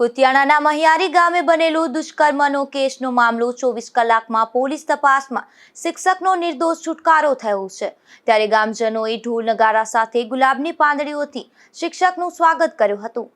કુતિયાણાના મહિયારી ગામે બનેલું દુષ્કર્મનો કેસનો મામલો ચોવીસ કલાકમાં પોલીસ તપાસમાં શિક્ષકનો નિર્દોષ છુટકારો થયો છે. ત્યારે ગામજનોએ ઢોલ નગારા સાથે ગુલાબની પાંદડીઓથી શિક્ષકનું સ્વાગત કર્યું હતું.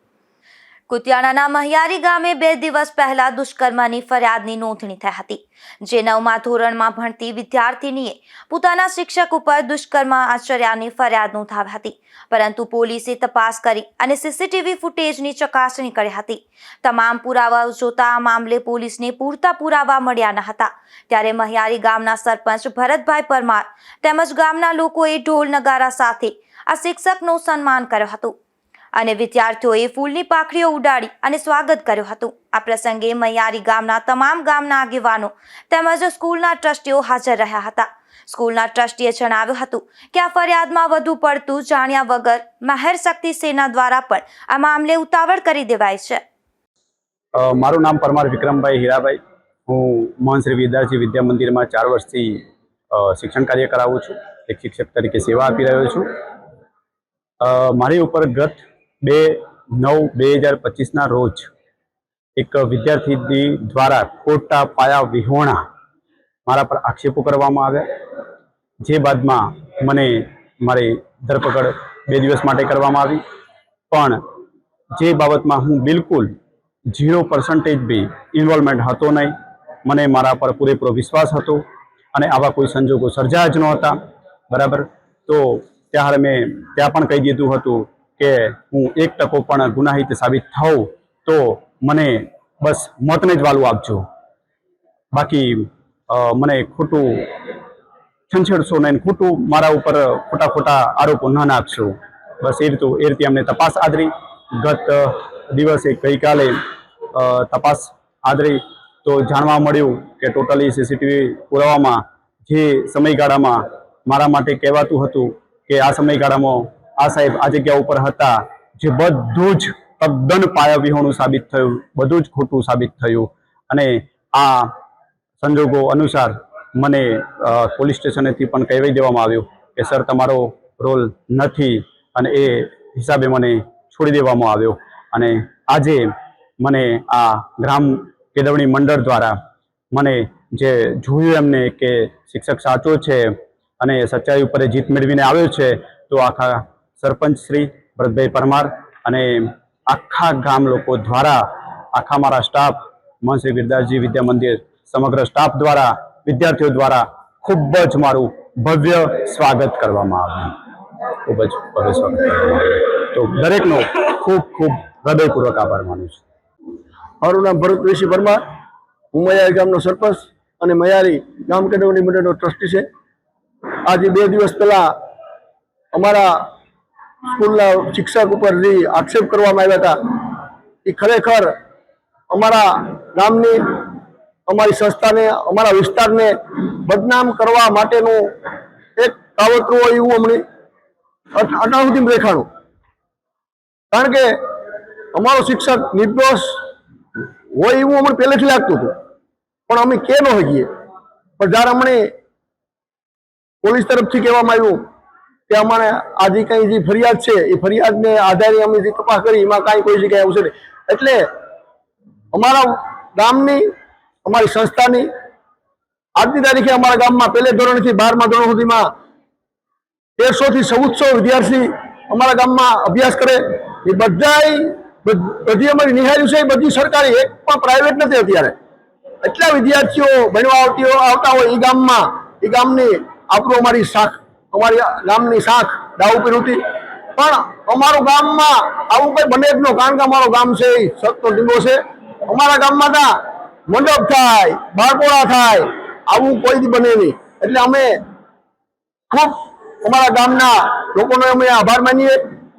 કુતિયાણાના મહિયારી ગામે બે દિવસ પહેલા દુષ્કર્મની ફરિયાદની નોંધણી થઈ હતી, જે નવમા ધોરણમાં ભણતી વિદ્યાર્થીનીએ પોતાના શિક્ષક ઉપર દુષ્કર્મ આચર્યાની ફરિયાદ નોંધાવી હતી, પરંતુ પોલીસે તપાસ કરી અને સીસીટીવી ફૂટેજની ચકાસણી કરી હતી. તમામ પુરાવાઓ જોતા આ મામલે પોલીસને પૂરતા પુરાવા મળ્યા ન હતા. ત્યારે મહિયારી ગામના સરપંચ ભરતભાઈ પરમાર તેમજ ગામના લોકોએ ઢોલ નગારા સાથે આ શિક્ષકનું સન્માન કર્યું હતું. અને વિદ્યાર્થીઓએ ફૂલની પાખડીઓ ઉડાડી અને સ્વાગત કર્યું હતું. આ પ્રસંગે મૈયારી ગામના તમામ ગામના આગેવાનો તેમજ સ્કૂલના ટ્રસ્ટીઓ હાજર રહ્યા હતા. સ્કૂલના ટ્રસ્ટીએ જણાવ્યું હતું કે આ ફરિયાદમાં વધુ પડતું જાણ્યા વગર મહેર શક્તિ સેના દ્વારા પણ આ મામલે ઉતાવળ કરી દેવાય છે. મારું નામ પરમાર વિક્રમભાઈ હીરાભાઈ. હું મોહન શ્રી વિદ્યાર્થી વિદ્યા મંદિરમાં ચાર વર્ષથી શિક્ષણ કાર્ય કરાવું છું. એક શિક્ષક તરીકે સેવા આપી રહ્યો છું. મારી ઉપર ગત બે નવ બે હજાર પચીસના રોજ એક વિદ્યાર્થી દ્વારા ખોટા પાયા વિહોણા મારા પર આક્ષેપો કરવામાં આવ્યા. જે બાદમાં મને મારી ધરપકડ બે દિવસ માટે કરવામાં આવી. પણ જે બાબતમાં હું બિલકુલ ઝીરો પર્સન્ટેજ બી ઇન્વોલ્વમેન્ટ હતો નહીં. મને મારા પર પૂરેપૂરો વિશ્વાસ હતો અને આવા કોઈ સંજોગો સર્જાયા જ નહોતા બરાબર? તો ત્યારે મેં ત્યાં પણ કહી દીધું હતું કે હું એક ટકો પણ ગુનાહિત સાબિત થઉં, તો મને બસ મોતને જ વાલું આપજો. બાકી મને ખોટું છંછેડશો નહીં, ખોટું મારા ઉપર ખોટા ખોટા આરોપો ન નાખશો. બસ એ રીતે એ રીતે અમને તપાસ આદરી. ગત દિવસે ગઈકાલે તપાસ આદરી. તો જાણવા મળ્યું કે ટોટલી સીસીટીવી પુરાવામાં જે સમયગાળામાં મારા માટે કહેવાતું હતું કે આ સમયગાળામાં આ સાહેબ આ જગ્યા ઉપર હતા, જે બધું જ તદ્દન પાયાવિહોણું સાબિત થયું, બધું જ ખોટું સાબિત થયું. અને આ સંજોગો અનુસાર મને પોલીસ સ્ટેશનેથી પણ કહેવાઈ દેવામાં આવ્યું કે, સર, તમારો રોલ નથી. અને એ હિસાબે મને છોડી દેવામાં આવ્યો. અને આજે મને આ ગ્રામ કેળવણી મંડળ દ્વારા મને જે જોયું એમને કે શિક્ષક સાચો છે અને સચ્ચાઈ ઉપર જીત મેળવીને આવ્યો છે, તો આખા સરપંચ શ્રી ભરતભાઈ પરમાર અને આખા ગામ લોકો દ્વારા, આખા મારા સ્ટાફ મહંત શ્રી ગિરદાસજી વિદ્યા મંદિર, સમગ્ર સ્ટાફ દ્વારા, વિદ્યાર્થીઓ દ્વારા ખૂબ જ મારું ભવ્ય સ્વાગત કરવામાં આવ્યું. ખૂબ જ ભવ્ય સ્વાગત તો દરેકનો ખૂબ ખૂબ હૃદયપૂર્વક આભાર માનું છું. મારું નામ ભરત ઋષિ પરમાર, હું મયારી ગામનો સરપંચ અને મયારી ગામ કેળવણી મંડળનો ટ્રસ્ટી છે. આજે બે દિવસ પહેલાં અમારા સ્કૂલના શિક્ષક ઉપર જે આક્ષેપ કરવામાં આવ્યા હતા, એ ખરેખર અમારા ગામની, અમારી સંસ્થાને, અમારા વિસ્તારને બદનામ કરવા માટેનું એક કાવતરું હોય એવું અમને અટાઉથી દેખાણું. કારણ કે અમારો શિક્ષક નિર્દોષ હોય એવું અમને પહેલેથી લાગતું હતું. પણ અમે કે ન શકીએ. પણ જ્યારે અમને પોલીસ તરફથી કહેવામાં આવ્યું કે અમારે આજે કઈ જે ફરિયાદ છે, એ ફરિયાદને આધારે અમે જે તપાસ કરી, એમાં કાંઈ કોઈ જગ્યાએ આવશે નહીં. એટલે અમારા ગામની, અમારી સંસ્થાની, આજની તારીખે અમારા ગામમાં પહેલે ધોરણથી બારમા ધોરણ સુધીમાં તેરસો થી ચૌદસો વિદ્યાર્થી અમારા ગામમાં અભ્યાસ કરે. એ બધાય, બધી અમારી નિહાળ્યું છે, એ બધી સરકારી, એક પણ પ્રાઇવેટ નથી અત્યારે. એટલા વિદ્યાર્થીઓ ભણવા આવતી, આવતા હોય એ ગામમાં, એ ગામની આપણું અમારી શાખ અમારી ગામની શાખ દાવ હતી પણ અમારું ગામમાં આવું કંઈ બને જ ન, કારણ કે અમારું ગામ છે એ સતનો ડીંગો છે. અમારા ગામમાં ત્યાં મંડપ થાય બાળકોળા થાય, આવું કોઈ બને નહીં. એટલે અમે ખૂબ અમારા ગામના લોકોનો અમે આભાર માનીએ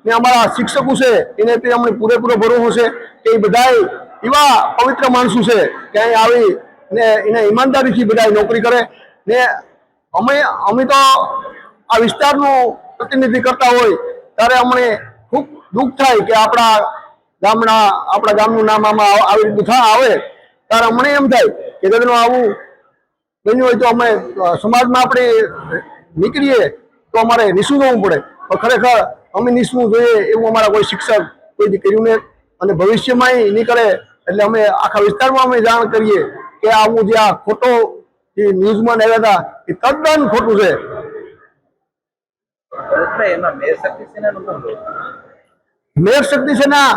ને અમારા શિક્ષકો છે એને તે અમને પૂરેપૂરો ભરવું છે કે એ બધાય એવા પવિત્ર માણસો છે કે અહીં આવી ને એને ઈમાનદારીથી બધા નોકરી કરે. ને અમે અમે તો આ વિસ્તારનું પ્રતિનિધિ કરતા હોય, ત્યારે અમને ખૂબ દુઃખ થાય કે આપણા ગામના, આપણા ગામનું નામ આમાં આવી રીતે આવે. ત્યારે અમને એમ થાય કે કદાચ આવું બન્યું હોય તો અમે સમાજમાં આપણે નીકળીએ તો અમારે નિસું જવું પડે. પણ ખરેખર અમે નિસવું જોઈએ એવું અમારા કોઈ શિક્ષક, કોઈ કર્યું ને અને ભવિષ્યમાં નીકળે એટલે અમે આખા વિસ્તારમાં અમે જાણ કરીએ કે આવું જે આ ખોટો જે ન્યૂઝમાં આવ્યા હતા, એ તદ્દન ખોટું છે. ભરતભાઈ એમાં મેયર શક્તિસિંહનું શું રોલ? મેયર શક્તિ સેના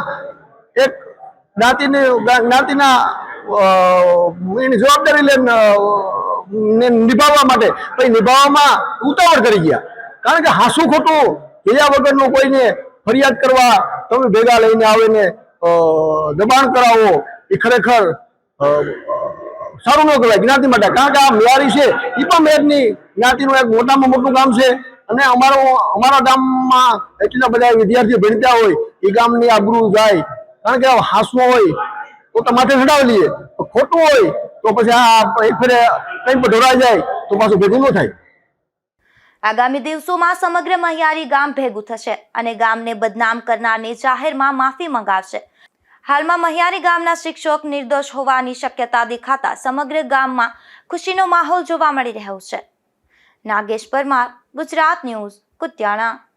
એક જ્ઞાતિની, જ્ઞાતિના એની જવાબદારી લઈને નિભાવવા માટે, પછી નિભાવવામાં ઉતાવળ કરી ગયા. કારણ કે હાસુ ખોટું જોયા વગરનું કોઈને ફરિયાદ કરવા, તમે ભેગા લઈને આવે ને દબાણ કરાવો, એ ખરેખર સારું ન કહેવાય જ્ઞાતિ માટે. કારણ કે આ મેવારી છે એ પણ મેરની જ્ઞાતિનું એક મોટામાં મોટું કામ છે. અને અમારો અમારા ગામમાં એટલા બધા વિદ્યાર્થીઓ ભણતા હોય, એ ગામની આબરૂ જાય. કારણ કે હાસવો હોય, તો તો માથે ચડાવી લઈએ. ખોટું હોય, તો પછી આ એક ફેરે કંઈ પણ ઢોરાઈ જાય, તો પાછું ભેગું ન થાય. આગામી દિવસોમાં સમગ્ર મહિયારી ગામ ભેગું થશે અને ગામને બદનામ કરનારને જાહેરમાં માફી મંગાવશે. હાલમાં મહિયારી ગામના શિક્ષક નિર્દોષ હોવાની શક્યતા દેખાતા સમગ્ર ગામમાં ખુશીનો માહોલ જોવા મળી રહ્યો છે. નાગેશ પરમાર ગુજરાત ન્યૂઝ કુત્યાણા